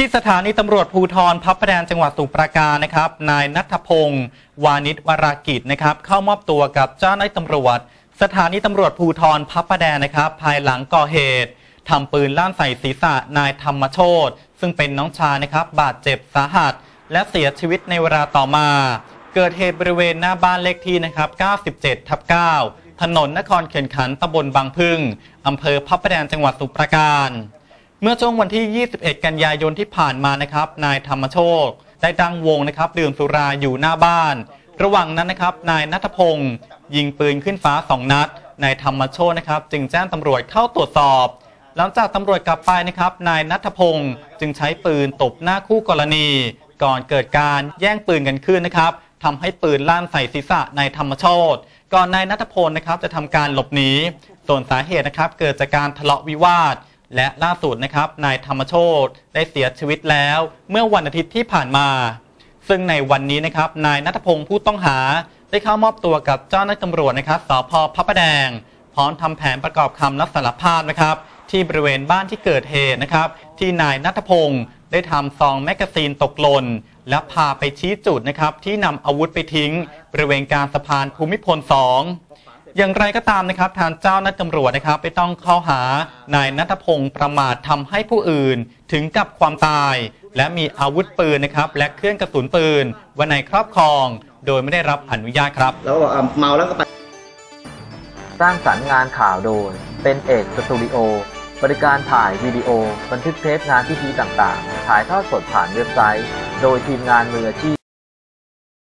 ที่สถานีตำรวจภูธรพับประแดนจังหวัดสมุพรปราการนะครับ นายนัทพงศ์วานิชวรากิจนะครับ เข้ามอบตัวกับเจ้าหน้าที่ตำรวจ สถานีตำรวจภูธรพับประแดนนะครับ ภายหลังก่อเหตุทำปืนลั่นใส่ศีรษะนายธรรมโชตซึ่งเป็นน้องชายนะครับ บาดเจ็บสาหัส และเสียชีวิตในเวลาต่อมา เกิดเหตุบริเวณหน้าบ้านเลขที่นะครับ 97ทับ9ถนนนครเขียนขันตำบลบางพึ่งอำเภอพับประแดนจังหวัดสมุพรปราการ เมื่อช่วงวันที่ 21 กันยายนที่ผ่านมานะครับ นายธรรมโชค ได้ตั้งวงนะครับ ดื่มสุราอยู่หน้าบ้าน ระหว่างนั้นนะครับ นายนัทพงศ์ยิงปืนขึ้นฟ้าสองนัด นายธรรมโชคนะครับ จึงแจ้งตำรวจเข้าตรวจสอบ หลังจากตำรวจกลับไปนะครับ นายนัทพงศ์จึงใช้ปืนตบหน้าคู่กรณี ก่อนเกิดการแย่งปืนกันขึ้นนะครับทำให้ปืนลั่นใส่ศีรษะนายธรรมโชตก่อนนายนัทพลนะครับจะทำการหลบหนีส่วนสาเหตุนะครับ เกิดจากการทะเลาะวิวาท และล่าสุดนะครับนายธรรมโชตได้เสียชีวิตแล้ว เมื่อวันอาทิตย์ที่ผ่านมา ซึ่งในวันนี้นะครับนายนัทพงศ์ผู้ต้องหา ได้เข้ามอบตัวกับเจ้าหน้าที่ตำรวจนะครับสพพระประแดง พร้อมทำแผนประกอบคำรับสารภาพนะครับ ที่บริเวณบ้านที่เกิดเหตุนะครับ ที่นายนัทพงศ์ได้ทำซองแมกกาซีนตกหล่นและพาไปชี้จุดนะครับที่นำอาวุธไปทิ้ง บริเวณกลารสะพานภูมิพล 2 อย่างไรก็ตามนะครับ ทางเจ้าหน้าที่ตำรวจนะครับไม่ต้องเข้าหานายนัทพงศ์ประมาททำให้ผู้อื่นถึงกับความตาย และมีอาวุธปืนนะครับและเครื่องกระสุนปืนไว้ในครอบครอง โดยไม่ได้รับอนุญาตครับ แล้วก็บอกอะเมาแล้วก็ไป สร้างสรรค์งานข่าวโดย เป็นเอกสตูดิโอ บริการถ่ายวิดีโอ บันทึกเทปงานพิธีต่างๆ ถ่ายทอดสดผ่านเว็บไซต์ โดยทีมงานมืออาชีพ